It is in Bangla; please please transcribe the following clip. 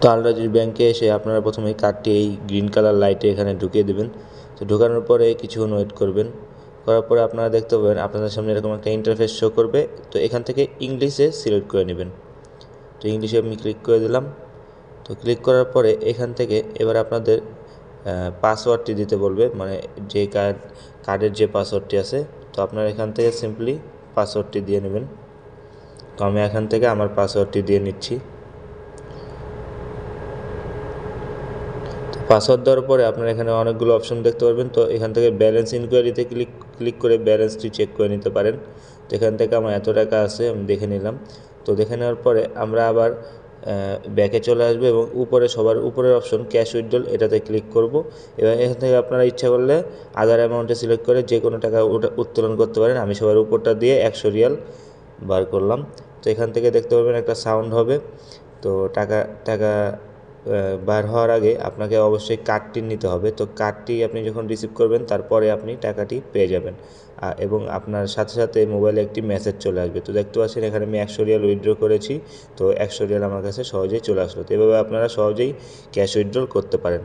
তো আলরাজির ব্যাংকে এসে আপনারা প্রথমে কার্ডটি, এই গ্রিন কালার লাইটে এখানে ঢুকিয়ে দেবেন। তো ঢোকানোর পরে কিছুক্ষণ ওয়েট করবেন। করার পরে আপনারা দেখতে পাবেন, আপনাদের সামনে এরকম একটা ইন্টারফেস শো করবে। তো এখান থেকে ইংলিশে সিলেক্ট করে নেবেন। তো ইংলিশে আমি ক্লিক করে দিলাম। তো ক্লিক করার পরে এখান থেকে এবার আপনাদের পাসওয়ার্ডটি দিতে বলবে। মানে যে কার্ড, কার্ডের যে পাসওয়ার্ডটি আছে, তো আপনারা এখান থেকে সিম্পলি পাসওয়ার্ডটি দিয়ে নেবেন। তো আমি এখান থেকে আমার পাসওয়ার্ডটি দিয়ে নিচ্ছি। পাসওয়ার্ড দেওয়ার পরে আপনারা এখানে অনেকগুলো অপশন দেখতে পারবেন। তো এখান থেকে ব্যালেন্স ইনকোয়ারিতে ক্লিক ক্লিক করে ব্যালেন্সটি চেক করে নিতে পারেন। তো এখান থেকে আমার এত টাকা আছে, আমি দেখে নিলাম। তো দেখে নেওয়ার পরে আমরা আবার ব্যাকে চলে আসবে এবং উপরে, সবার উপরের অপশন ক্যাশ উইথড্রল এটাতে ক্লিক করব। এবার এখান থেকে আপনারা ইচ্ছা করলে আদার অ্যামাউন্টে সিলেক্ট করে যে কোনো টাকা উত্তোলন করতে পারেন। আমি সবার উপরটা দিয়ে একশো রিয়াল বার করলাম। তো এখান থেকে দেখতে পারবেন একটা সাউন্ড হবে। তো টাকা টাকা বার হওয়ার আগে আপনাকে অবশ্যই কার্ডটি নিতে হবে। তো কার্ডটি আপনি যখন রিসিভ করবেন, তারপরে আপনি টাকাটি পেয়ে যাবেন। এবং আপনার সাথে সাথে মোবাইলে একটি মেসেজ চলে আসবে। তো দেখতে পাচ্ছেন, এখানে আমি একশো রিয়াল উইথড্র করেছি। তো একশো রিয়াল আমার কাছে সহজেই চলে আসলো। তো এভাবে আপনারা সহজেই ক্যাশ উইথড্রল করতে পারেন।